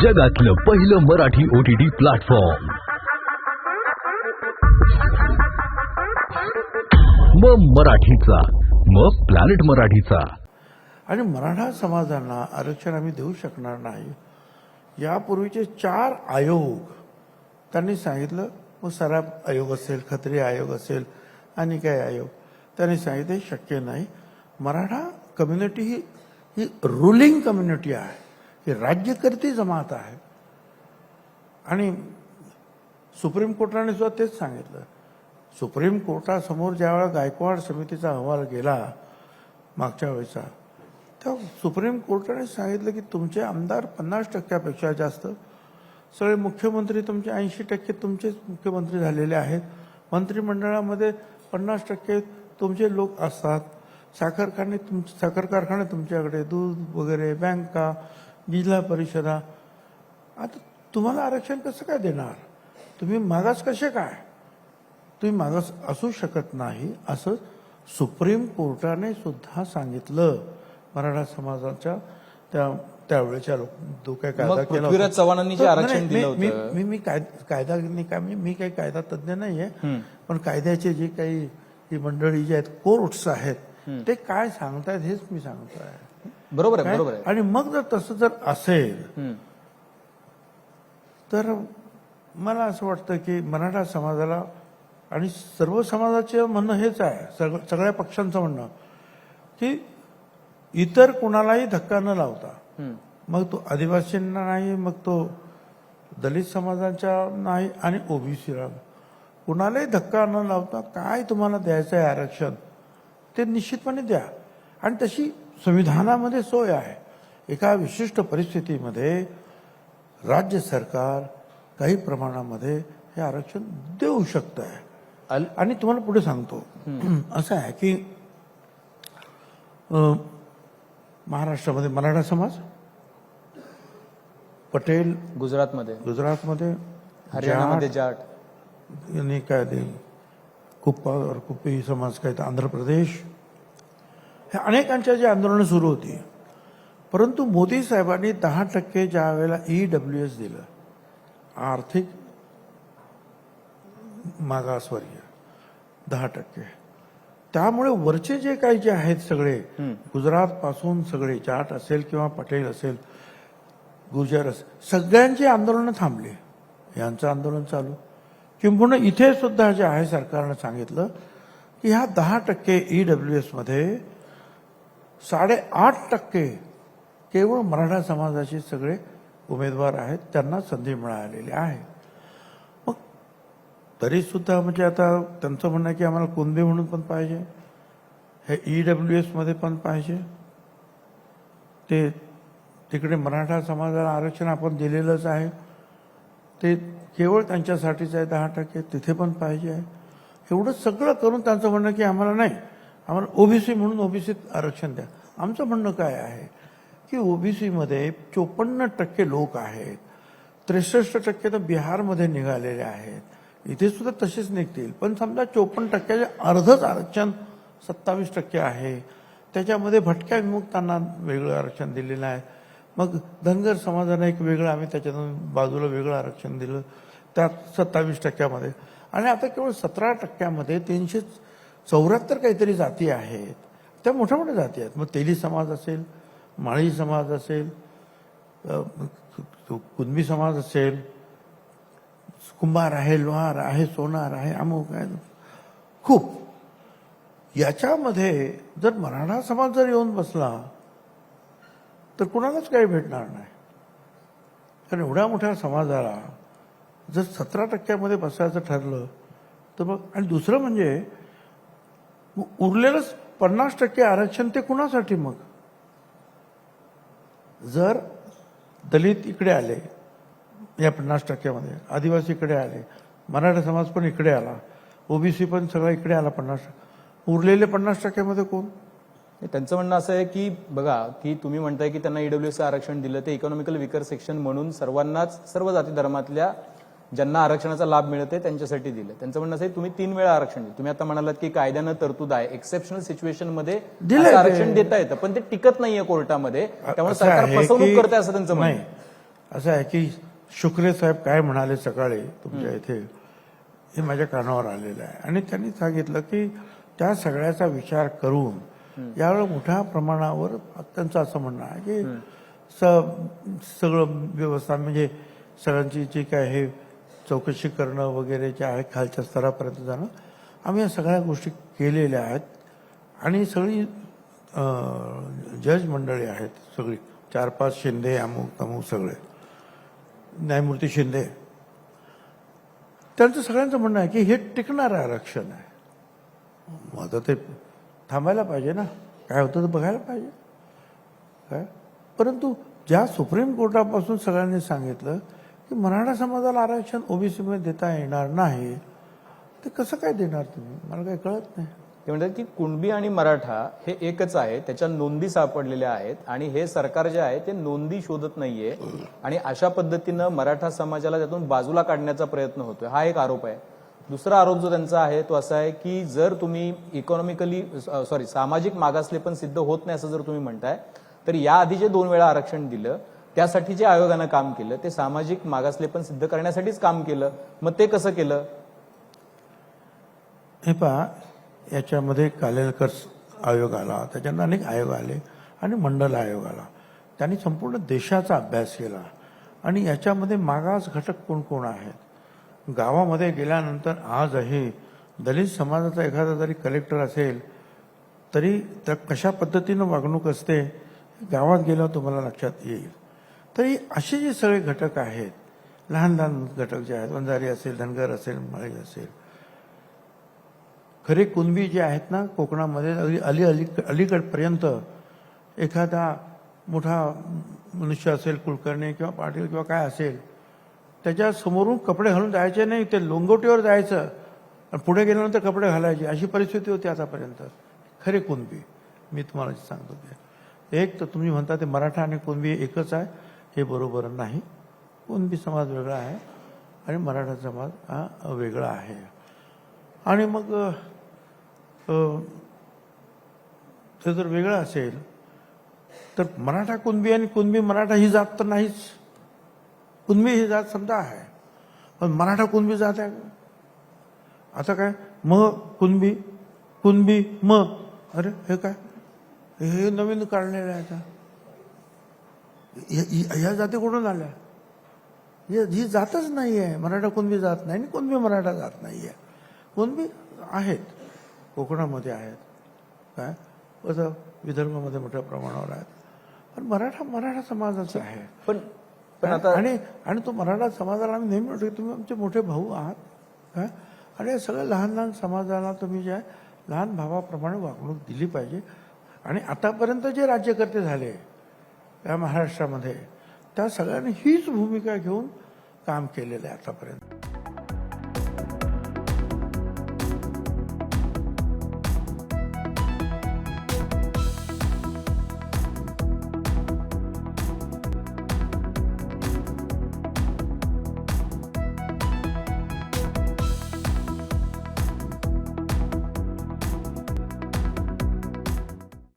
जगातलं पहिलं Marathi O T T platform मग मराठीचा मग प्लॅनेट मराठीचा. आणि मराठा समाजांना आरक्षण आम्ही देऊ शकणार नाही. यापूर्वीचे चार आयोग त्यांनी सांगितलं मग सराफ आयोग असेल खत्री आयोग असेल आणि काय आयोग? त्यांनी सांगितलं शक्य नाही. मराठा कम्युनिटी ही ही रुलिंग कम्युनिटी आहे. ही राज्यकर्ती जमात आहे. आणि सुप्रीम कोर्टाने सुद्धा तेच सांगितलं. सुप्रीम कोर्टासमोर ज्यावेळेला गायकवाड समितीचा अहवाल गेला मागच्या वेळेचा तेव्हा सुप्रीम कोर्टाने सांगितलं की तुमचे आमदार पन्नास टक्क्यापेक्षा जास्त सगळे मुख्यमंत्री तुमचे ऐंशी टक्के तुमचेच मुख्यमंत्री झालेले आहेत. मंत्रिमंडळामध्ये पन्नास टक्के तुमचे लोक असतात. साखर कारखाने तुम साखर कारखाने तुमच्याकडे दूध वगैरे बँका जिल्हा परिषदा. आता तुम्हाला आरक्षण कसं काय देणार? तुम्ही मागास कसे काय? तुम्ही मागास असू शकत नाही असं सुप्रीम कोर्टाने सुद्धा सांगितलं. मराठा समाजाच्या त्या त्यावेळेच्या काय कायदा केला. चव्हाणांनी आरक्षण मी-. मी मी कायदा कायदा नाही का मी काही कायदा तज्ज्ञ नाहीये पण कायद्याचे जे काही मंडळी जी आहेत कोर्ट्स आहेत ते काय सांगतायत हेच मी सांगतोय. बरोबर आहे? बरोबर आहे आणि मग जर तसं जर असेल. तर मला असं वाटतं की मराठा समाजाला आणि सर्व समाजाचे म्हणणं हेच आहे सग सगळ्या पक्षांचं म्हणणं की इतर कुणालाही धक्का न लावता. मग तो आदिवासींना नाही मग तो दलित समाजाच्या नाही आणि ओबीसीला कुणालाही धक्का न लावता काय तुम्हाला द्यायचं आहे आरक्षण ते निश्चितपणे द्या आणि तशी संविधानामध्ये सोय आहे. एका विशिष्ट परिस्थितीमध्ये राज्य सरकार काही प्रमाणामध्ये हे आरक्षण देऊ शकतं आहे आणि तुम्हाला पुढे सांगतो. असं आहे की महाराष्ट्रामध्ये मराठा समाज पटेल गुजरातमध्ये. गुजरातमध्ये हरियाणामध्ये जाट, जाट. यांनी काय ते कुप्पा और कुप्पी समाज काय आंध्र प्रदेश हे अनेकांच्या जे आंदोलनं सुरू होती. परंतु मोदी साहेबांनी दहा टक्के ज्या वेळेला ई डब्ल्यू एस दिलं आर्थिक मागासवर्गीय दहा टक्के. त्यामुळे वरचे जे काही जे आहेत सगळे गुजरात पासून सगळे जाट असेल किंवा पटेल असेल गुजर असेल सगळ्यांची आंदोलनं थांबली. यांचं आंदोलन चालू. किंबहुना इथे सुद्धा जे आहे सरकारनं सांगितलं की ह्या दहा टक्के ई डब्ल्यू एसमध्ये साडेआठ टक्के केवळ मराठा समाजाचे सगळे उमेदवार आहेत त्यांना संधी मिळालेली आहे. मग तरी सुद्धा म्हणजे आता त्यांचं म्हणणं की आम्हाला कुंदे म्हणून पण पाहिजे हे ई डब्ल्यू एसमध्ये पण पाहिजे. ते तिकडे मराठा समाजाला आरक्षण आपण दिलेलंच आहे. ते केवळ त्यांच्यासाठीच आहे दहा टक्के तिथे पण पाहिजे आहे. एवढं सगळं करून त्यांचं म्हणणं की आम्हाला नाही. आम्हाला ओबीसी म्हणून ओबीसीत आरक्षण द्या. आमचं म्हणणं काय आहे? की ओबीसीमध्ये चोपन्न टक्के लोक आहेत. त्रेसष्ट टक्के तर बिहारमध्ये निघालेले आहेत. इथे सुद्धा तसेच निघतील. पण समजा चोपन्न टक्क्याचे अर्धच आरक्षण सत्तावीस टक्के आहे. त्याच्यामध्ये भटक्या विमुक्तांना वेगळं आरक्षण दिलेलं आहे. मग धनगर समाजाने एक वेगळं आम्ही त्याच्यातून बाजूला वेगळं आरक्षण दिलं. त्यात सत्तावीस टक्क्यामध्ये. आणि आता केवळ सतरा टक्क्यामध्ये तीनशे चौऱ्याहत्तर काहीतरी जाती आहेत. त्या मोठ्या मोठ्या जाती आहेत. मग तेली समाज असेल माळी समाज असेल अ, कुणबी समाज असेल कुंभार आहे लोहार आहे सोनार आहे अमुक आहे. खूप. याच्यामध्ये जर मराठा समाज जर येऊन बसला तर कुणालाच काही भेटणार नाही. कारण एवढ्या मोठ्या समाजाला जर सतरा टक्क्यामध्ये बसायचं ठरलं तर मग आणि दुसरं म्हणजे उरलेलंच पन्नास टक्के आरक्षण ते कुणासाठी मग? जर दलित इकडे आले या पन्नास टक्क्यामध्ये आदिवासी इकडे आले मराठा समाज पण इकडे आला ओबीसी पण सगळा इकडे आला पन्नास उरलेले पन्नास टक्क्यामध्ये कोण? त्यांचं म्हणणं असं आहे की बघा की तुम्ही म्हणताय की त्यांना ईडब्ल्यूएस आरक्षण दिलं ते इकॉनॉमिकल विकर सेक्शन म्हणून सर्वांनाच सर्व जाती धर्मातल्या ज्यांना आरक्षणाचा लाभ मिळते त्यांच्यासाठी दिलं. त्यांचं म्हणणं असं तुम्ही तीन वेळा आरक्षण दिलं. तुम्ही आता म्हणालात की कायद्यानं तरतूद आहे. एक्सेप्शनल सिच्युएशनमध्ये. आरक्षण देता येतं पण ते टिकत नाहीये कोर्टामध्ये. त्यामुळे सरकार फसवणूक करते असं त्यांचं म्हणणं. असं आहे की शुक्रे साहेब काय म्हणाले सकाळी तुमच्या इथे हे माझ्या कानावर आलेलं आहे. आणि त्यांनी सांगितलं की त्या सगळ्याचा विचार करून यावेळेला मोठ्या प्रमाणावर त्यांचं असं म्हणणं आहे की सगळं व्यवस्था म्हणजे सगळ्यांची जी काय हे चौकशी करणं वगैरे जे आहे खालच्या स्तरापर्यंत जाणं. आम्ही या सगळ्या गोष्टी केलेल्या आहेत. आणि सगळी जज मंडळी आहेत सगळी. चार पाच शिंदे अमुक तमुक सगळे. न्यायमूर्ती शिंदे. त्यांचं सगळ्यांचं म्हणणं आहे की हे टिकणारं आरक्षण आहे. मग आता ते थांबायला पाहिजे ना. काय होतं ते बघायला पाहिजे. काय? परंतु ज्या सुप्रीम कोर्टापासून सगळ्यांनी सांगितलं की मराठा समाजाला आरक्षण ओबीसीमध्ये देता येणार नाही ते कसं काय देणार तुम्ही? मला काही कळत नाही. ते म्हणतात की कुणबी आणि मराठा हे एकच आहे त्याच्या नोंदी सापडलेल्या आहेत आणि हे सरकार जे आहे ते नोंदी शोधत नाहीये. आणि अशा पद्धतीनं मराठा समाजाला त्यातून बाजूला काढण्याचा प्रयत्न होतोय. हा एक आरोप आहे. दुसरा आरोप जो त्यांचा आहे तो असा आहे की जर तुम्ही इकॉनॉमिकली सॉरी सामाजिक मागासले पण सिद्ध होत नाही असं जर तुम्ही म्हणताय तर याआधी जे दोन वेळा आरक्षण दिलं त्यासाठी जे आयोगानं काम केलं ते सामाजिक मागासलेपण सिद्ध करण्यासाठीच काम केलं. मग ते कसं केलं? हे पहा याच्यामध्ये कालेलकर आयोग आला त्याच्यानंतर अनेक आयोग आले आणि मंडल आयोग आला. त्यांनी संपूर्ण देशाचा अभ्यास केला. आणि याच्यामध्ये मागास घटक कोण कोण आहेत? गावामध्ये गेल्यानंतर आजही दलित समाजाचा एखादा जरी कलेक्टर असेल तरी त्या कशा पद्धतीनं वागणूक असते गावात गेल्यावर तुम्हाला लक्षात येईल. तरी असे जे सगळे घटक आहेत लहान लहान घटक जे आहेत वंजारी असेल धनगर असेल मळी असेल खरे कुणबी जे आहेत ना कोकणामध्ये अगदी अली अली अलीकडपर्यंत एखादा मोठा मनुष्य असेल कुलकर्णी किंवा पाटील किंवा काय असेल त्याच्या समोरून कपडे घालून जायचे नाही ते लोंगोटीवर जायचं आणि पुढे गेल्यानंतर कपडे घालायचे अशी परिस्थिती होती आतापर्यंत. खरे कुणबी. मी तुम्हाला सांगतो ते. एक तर तुम्ही म्हणता ते मराठा आणि कुणबी एकच आहे. हे बरोबर नाही. कुणबी समाज वेगळा आहे आणि मराठा समाज हा वेगळा आहे. आणि मग ते जर वेगळं असेल तर मराठा कुणबी आणि कुणबी मराठा ही जात तर नाहीच. कुणबी ही जात समजा आहे. पण मराठा कुणबी जात आहे? आता काय? म कुणबी कुणबी म. अरे हे काय? हे नवीन काढलेलं आहे आता. ह्या- जाती कुठून आल्या? ही ही जातच नाही आहे मराठा कुणबी जात नाही आणि कुणबी मराठा जात नाही आहे कुणबी आहेत. कोकणामध्ये आहेत. काय? असं विदर्भामध्ये मोठ्या प्रमाणावर आहेत. पण मराठा मराठा समाजाचा आहे. पण पण आता आणि आणि तो मराठा समाजाला आम्ही नेहमी म्हणतो की तुम्ही आमचे मोठे भाऊ आहात. काय? आणि या सगळ्या लहान लहान समाजाला तुम्ही जे आहे लहान भावाप्रमाणे वागणूक दिली पाहिजे. आणि आतापर्यंत जे राज्यकर्ते झाले या महाराष्ट्रामध्ये. त्या सगळ्यांनी हीच भूमिका घेऊन काम केलेलं आहे आतापर्यंत.